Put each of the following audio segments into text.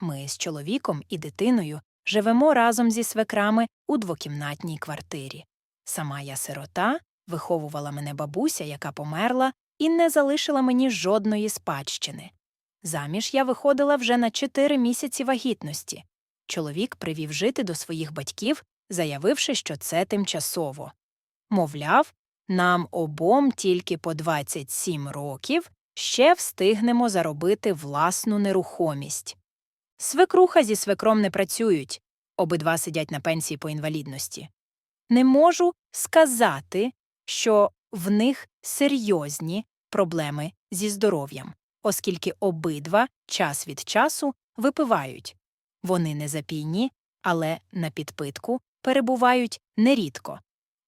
Ми з чоловіком і дитиною живемо разом зі свекрами у двокімнатній квартирі. Сама я сирота, виховувала мене бабуся, яка померла, і не залишила мені жодної спадщини. Заміж я виходила вже на чотири місяці вагітності. Чоловік привів жити до своїх батьків, заявивши, що це тимчасово. Мовляв, нам обом тільки по 27 років ще встигнемо заробити власну нерухомість. Свекруха зі свекром не працюють, обидва сидять на пенсії по інвалідності. Не можу сказати, що в них серйозні проблеми зі здоров'ям, оскільки обидва час від часу випивають. Вони не запійні, але на підпитку перебувають нерідко.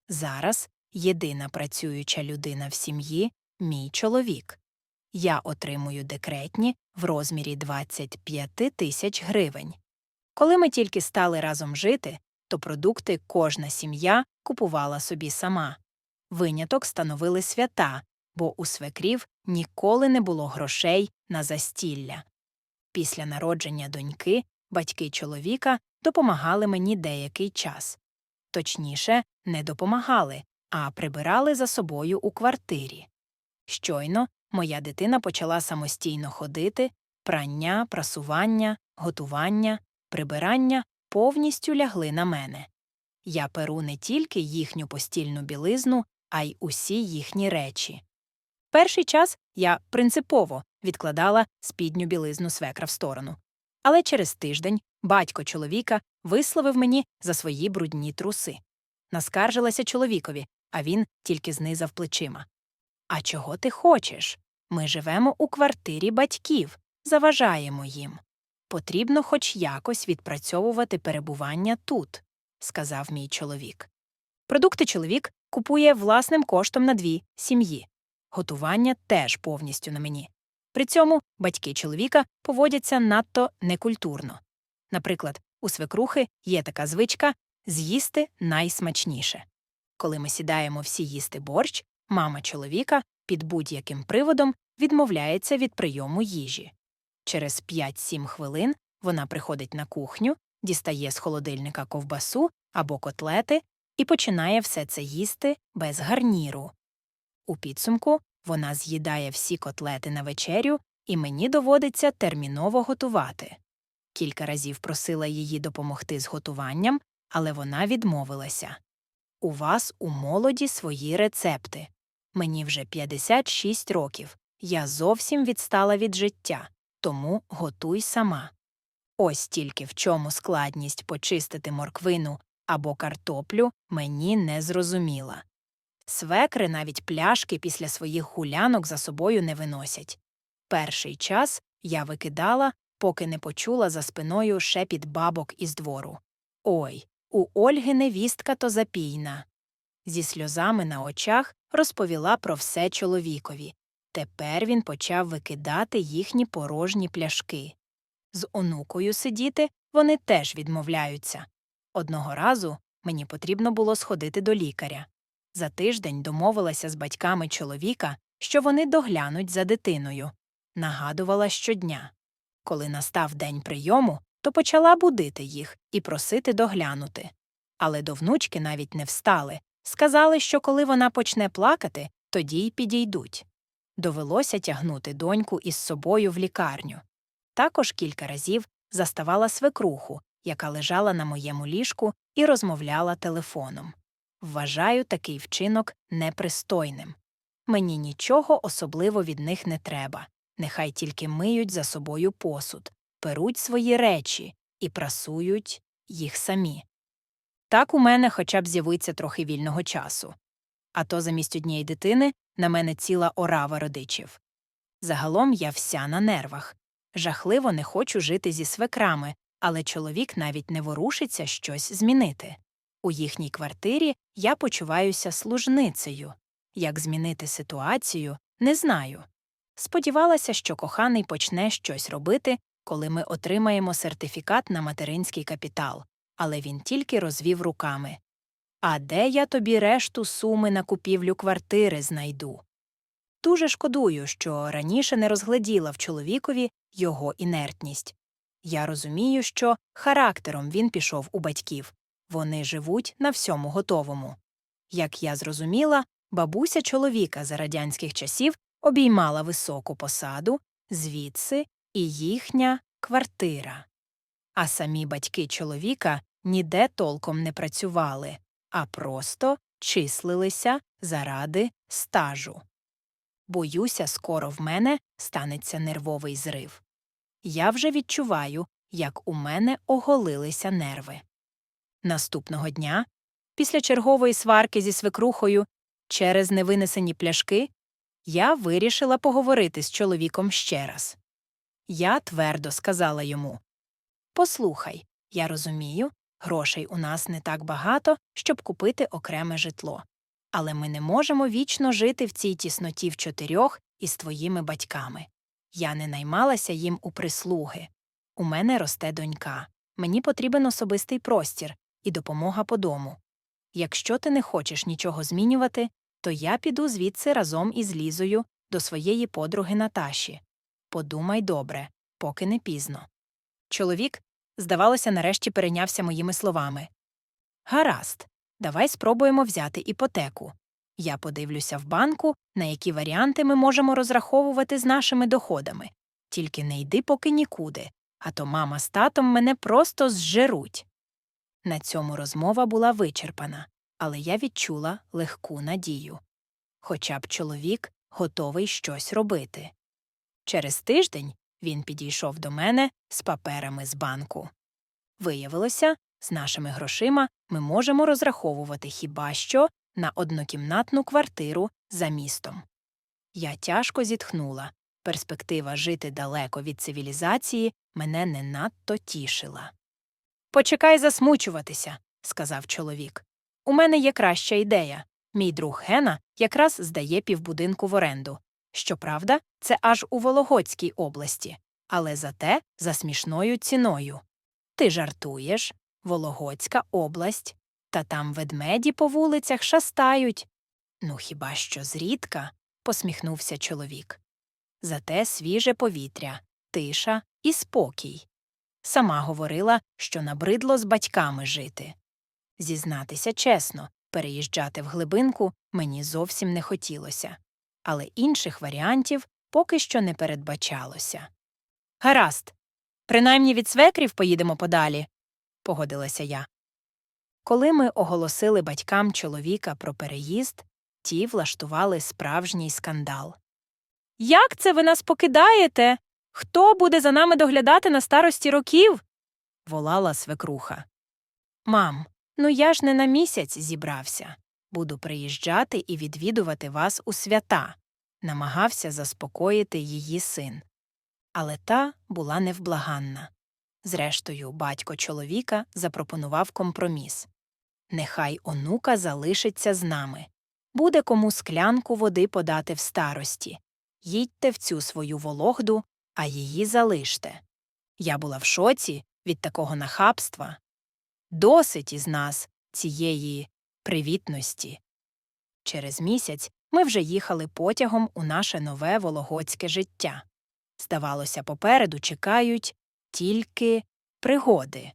Зараз єдина працююча людина в сім'ї мій чоловік. Я отримую декретні в розмірі 25 тисяч гривень. Коли ми тільки стали разом жити, то продукти кожна сім'я купувала собі сама. Виняток становили свята, бо у свекрів ніколи не було грошей на застілля. Після народження доньки батьки чоловіка допомагали мені деякий час. Точніше, не допомагали, а прибирали за собою у квартирі. Щойно моя дитина почала самостійно ходити, прання, прасування, готування, прибирання повністю лягли на мене. Я перу не тільки їхню постільну білизну, а й усі їхні речі. Перший час я принципово відкладала спідню білизну свекра в сторону. Але через тиждень батько чоловіка висловив мені за свої брудні труси. Наскаржилася чоловікові, а він тільки знизав плечима. А чого ти хочеш? Ми живемо у квартирі батьків, заважаємо їм. Потрібно хоч якось відпрацьовувати перебування тут, сказав мій чоловік. Продукти чоловік купує власним коштом на дві сім'ї. Готування теж повністю на мені. При цьому батьки чоловіка поводяться надто некультурно. Наприклад, у свекрухи є така звичка з'їсти найсмачніше. Коли ми сідаємо всі їсти борщ, мама чоловіка під будь-яким приводом відмовляється від прийому їжі. Через 5-7 хвилин вона приходить на кухню, дістає з холодильника ковбасу або котлети і починає все це їсти без гарніру. У підсумку вона з'їдає всі котлети на вечерю, і мені доводиться терміново готувати. Кілька разів просила її допомогти з готуванням, але вона відмовилася. У вас у молоді свої рецепти. Мені вже 56 років. Я зовсім відстала від життя, тому готуй сама. Ось тільки в чому складність почистити морквину або картоплю мені не зрозуміла. Свекри навіть пляшки після своїх гулянок за собою не виносять. Перший час я викидала, поки не почула за спиною шепіт бабок із двору. Ой, у Ольги невістка то запійна. Зі сльозами на очах розповіла про все чоловікові. Тепер він почав викидати їхні порожні пляшки. З онукою сидіти вони теж відмовляються. Одного разу мені потрібно було сходити до лікаря. За тиждень домовилася з батьками чоловіка, що вони доглянуть за дитиною. Нагадувала щодня. Коли настав день прийому, то почала будити їх і просити доглянути. Але до внучки навіть не встали. Сказали, що коли вона почне плакати, тоді й підійдуть. Довелося тягнути доньку із собою в лікарню. Також кілька разів заставала свекруху, яка лежала на моєму ліжку і розмовляла телефоном. Вважаю такий вчинок непристойним. Мені нічого особливо від них не треба. Нехай тільки миють за собою посуд, перуть свої речі і прасують їх самі. Так у мене хоча б з'явиться трохи вільного часу. А то замість однієї дитини на мене ціла орава родичів. Загалом я вся на нервах. Жахливо не хочу жити зі свекрами, але чоловік навіть не ворушиться щось змінити. У їхній квартирі я почуваюся служницею. Як змінити ситуацію, не знаю. Сподівалася, що коханий почне щось робити, коли ми отримаємо сертифікат на материнський капітал, але він тільки розвів руками. А де я тобі решту суми на купівлю квартири знайду? Дуже шкодую, що раніше не розгляділа в чоловікові його інертність. Я розумію, що характером він пішов у батьків. Вони живуть на всьому готовому. Як я зрозуміла, бабуся чоловіка за радянських часів обіймала високу посаду, звідси і їхня квартира. А самі батьки чоловіка ніде толком не працювали, а просто числилися заради стажу. Боюся, скоро в мене станеться нервовий зрив. Я вже відчуваю, як у мене оголилися нерви. Наступного дня, після чергової сварки зі свекрухою через невинесені пляшки, я вирішила поговорити з чоловіком ще раз. Я твердо сказала йому Послухай, я розумію, грошей у нас не так багато, щоб купити окреме житло. Але ми не можемо вічно жити в цій тісноті в чотирьох із твоїми батьками. Я не наймалася їм у прислуги. У мене росте донька. Мені потрібен особистий простір і допомога по дому. Якщо ти не хочеш нічого змінювати, то я піду звідси разом із Лізою до своєї подруги Наташі. Подумай добре, поки не пізно. Чоловік, здавалося, нарешті перейнявся моїми словами. Гаразд, давай спробуємо взяти іпотеку. Я подивлюся в банку, на які варіанти ми можемо розраховувати з нашими доходами. Тільки не йди поки нікуди, а то мама з татом мене просто зжеруть. На цьому розмова була вичерпана, але я відчула легку надію. Хоча б чоловік готовий щось робити. Через тиждень він підійшов до мене з паперами з банку. Виявилося, з нашими грошима ми можемо розраховувати хіба що на однокімнатну квартиру за містом. Я тяжко зітхнула. Перспектива жити далеко від цивілізації мене не надто тішила. Почекай засмучуватися, сказав чоловік. У мене є краща ідея. Мій друг Гена якраз здає півбудинку в оренду. Щоправда, це аж у Вологодській області, але зате за смішною ціною. Ти жартуєш, Вологодська область, та там ведмеді по вулицях шастають. Ну, хіба що зрідка, посміхнувся чоловік. Зате свіже повітря, тиша і спокій. Сама говорила, що набридло з батьками жити. Зізнатися чесно, переїжджати в глибинку мені зовсім не хотілося, але інших варіантів поки що не передбачалося. Гаразд, принаймні від свекрів поїдемо подалі, погодилася я. Коли ми оголосили батькам чоловіка про переїзд, ті влаштували справжній скандал. Як це ви нас покидаєте? Хто буде за нами доглядати на старості років? волала свекруха. Мам, ну я ж не на місяць зібрався. Буду приїжджати і відвідувати вас у свята, намагався заспокоїти її син. Але та була невблаганна. Зрештою, батько чоловіка запропонував компроміс Нехай онука залишиться з нами. Буде кому склянку води подати в старості. Їдьте в цю свою вологду, а її залиште. Я була в шоці від такого нахабства. Досить із нас цієї привітності. Через місяць ми вже їхали потягом у наше нове вологодське життя. Здавалося, попереду чекають тільки пригоди.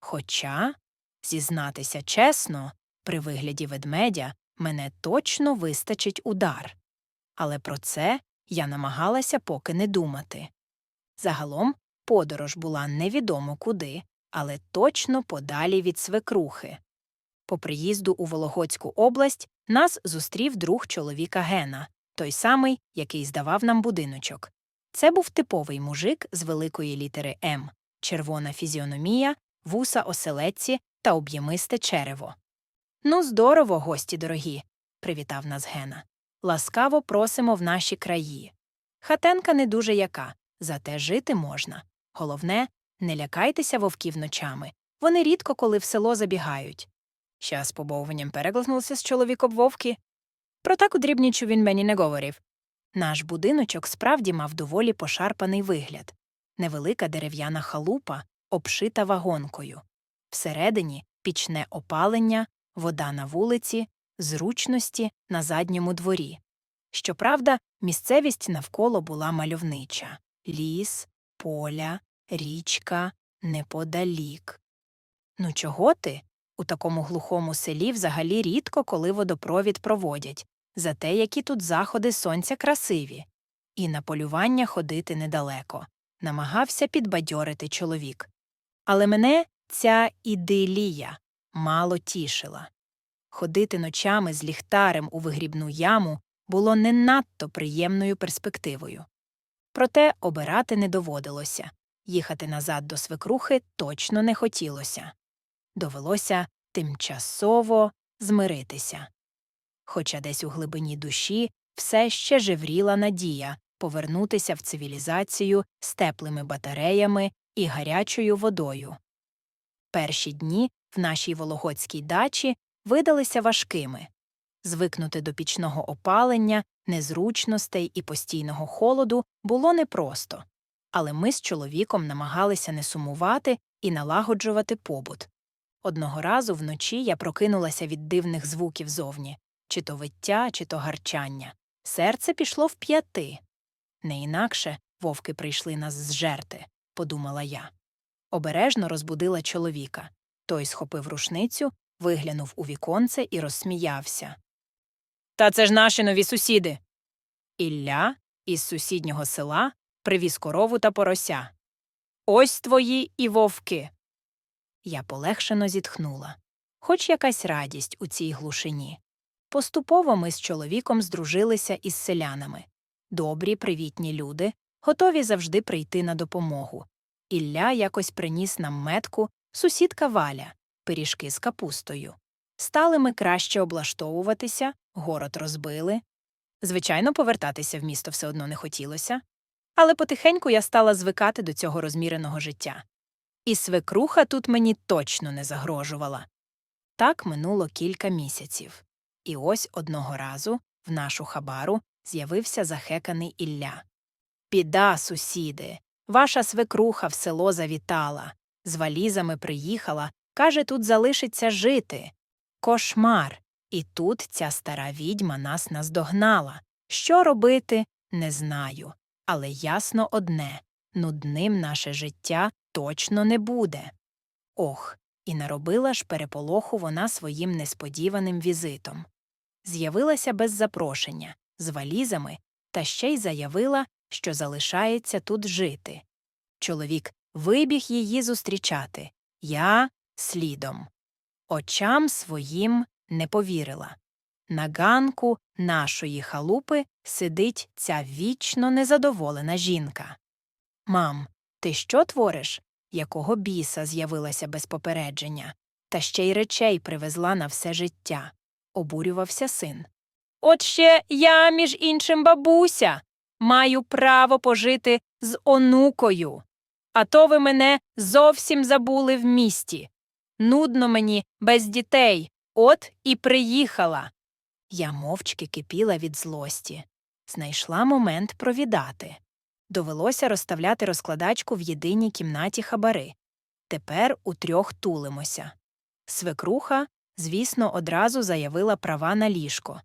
Хоча, зізнатися чесно, при вигляді ведмедя мене точно вистачить удар. Але про це я намагалася поки не думати. Загалом подорож була невідомо куди, але точно подалі від свекрухи. По приїзду у Вологодську область нас зустрів друг чоловіка Гена, той самий, який здавав нам будиночок. Це був типовий мужик з великої літери М, червона фізіономія, вуса оселедці та об'ємисте черево. Ну, здорово, гості дорогі, привітав нас Гена. Ласкаво просимо в наші краї. Хатенка не дуже яка, зате жити можна. Головне, не лякайтеся вовків ночами. Вони рідко коли в село забігають. Ща з побовуванням перегласнувся з чоловіком вовки. Про таку дрібнічу він мені не говорив. Наш будиночок справді мав доволі пошарпаний вигляд невелика дерев'яна халупа, обшита вагонкою. Всередині пічне опалення, вода на вулиці, зручності на задньому дворі. Щоправда, місцевість навколо була мальовнича ліс, поля, річка неподалік. Ну чого ти? У такому глухому селі взагалі рідко коли водопровід проводять, зате які тут заходи сонця красиві. І на полювання ходити недалеко, намагався підбадьорити чоловік. Але мене ця ідилія мало тішила. Ходити ночами з ліхтарем у вигрібну яму було не надто приємною перспективою. Проте обирати не доводилося, їхати назад до свекрухи точно не хотілося. Довелося тимчасово змиритися. Хоча десь у глибині душі все ще жевріла надія повернутися в цивілізацію з теплими батареями і гарячою водою. Перші дні в нашій вологодській дачі видалися важкими. Звикнути до пічного опалення, незручностей і постійного холоду було непросто, але ми з чоловіком намагалися не сумувати і налагоджувати побут. Одного разу вночі я прокинулася від дивних звуків зовні чи то виття, чи то гарчання. Серце пішло в п'яти. Не інакше вовки прийшли нас зжерти, подумала я. Обережно розбудила чоловіка. Той схопив рушницю, виглянув у віконце і розсміявся. Та це ж наші нові сусіди. Ілля із сусіднього села привіз корову та порося. Ось твої і вовки. Я полегшено зітхнула. Хоч якась радість у цій глушині. Поступово ми з чоловіком здружилися із селянами. Добрі, привітні люди, готові завжди прийти на допомогу. Ілля якось приніс нам метку, сусідка Валя, пиріжки з капустою. Стали ми краще облаштовуватися, город розбили. Звичайно, повертатися в місто все одно не хотілося, але потихеньку я стала звикати до цього розміреного життя. І свекруха тут мені точно не загрожувала. Так минуло кілька місяців. І ось одного разу в нашу хабару з'явився захеканий Ілля. Біда, сусіди, ваша свекруха в село завітала, з валізами приїхала, каже, тут залишиться жити. Кошмар. І тут ця стара відьма нас наздогнала. Що робити, не знаю. Але ясно одне нудним наше життя точно не буде. Ох, і наробила ж переполоху вона своїм несподіваним візитом. З'явилася без запрошення, з валізами, та ще й заявила, що залишається тут жити. Чоловік вибіг її зустрічати, я слідом. Очам своїм не повірила. На ганку нашої халупи сидить ця вічно незадоволена жінка. Мам, ти що твориш? Якого біса з'явилася без попередження, та ще й речей привезла на все життя, обурювався син. От ще я, між іншим, бабуся, маю право пожити з онукою. А то ви мене зовсім забули в місті. Нудно мені без дітей, от і приїхала. Я мовчки кипіла від злості. Знайшла момент провідати. Довелося розставляти розкладачку в єдиній кімнаті хабари. Тепер утрьох тулимося. Свекруха, звісно, одразу заявила права на ліжко.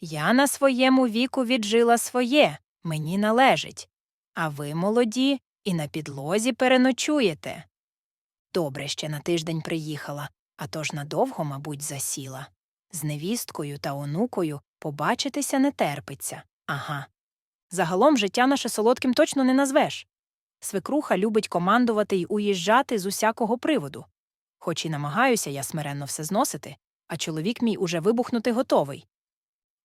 Я на своєму віку віджила своє, мені належить. А ви, молоді, і на підлозі переночуєте. Добре ще на тиждень приїхала, а тож надовго, мабуть, засіла. З невісткою та онукою побачитися не терпиться. Ага. Загалом життя наше солодким точно не назвеш. Свекруха любить командувати й уїжджати з усякого приводу. Хоч і намагаюся я смиренно все зносити, а чоловік мій уже вибухнути готовий.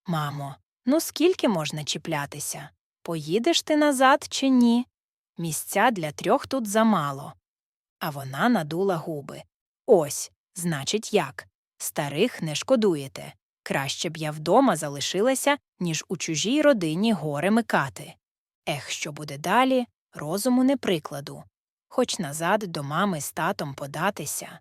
Мамо, ну скільки можна чіплятися? Поїдеш ти назад чи ні? Місця для трьох тут замало. А вона надула губи. Ось, значить, як. Старих не шкодуєте. Краще б я вдома залишилася, ніж у чужій родині горе микати. Ех, що буде далі, розуму не прикладу. Хоч назад до мами з татом податися.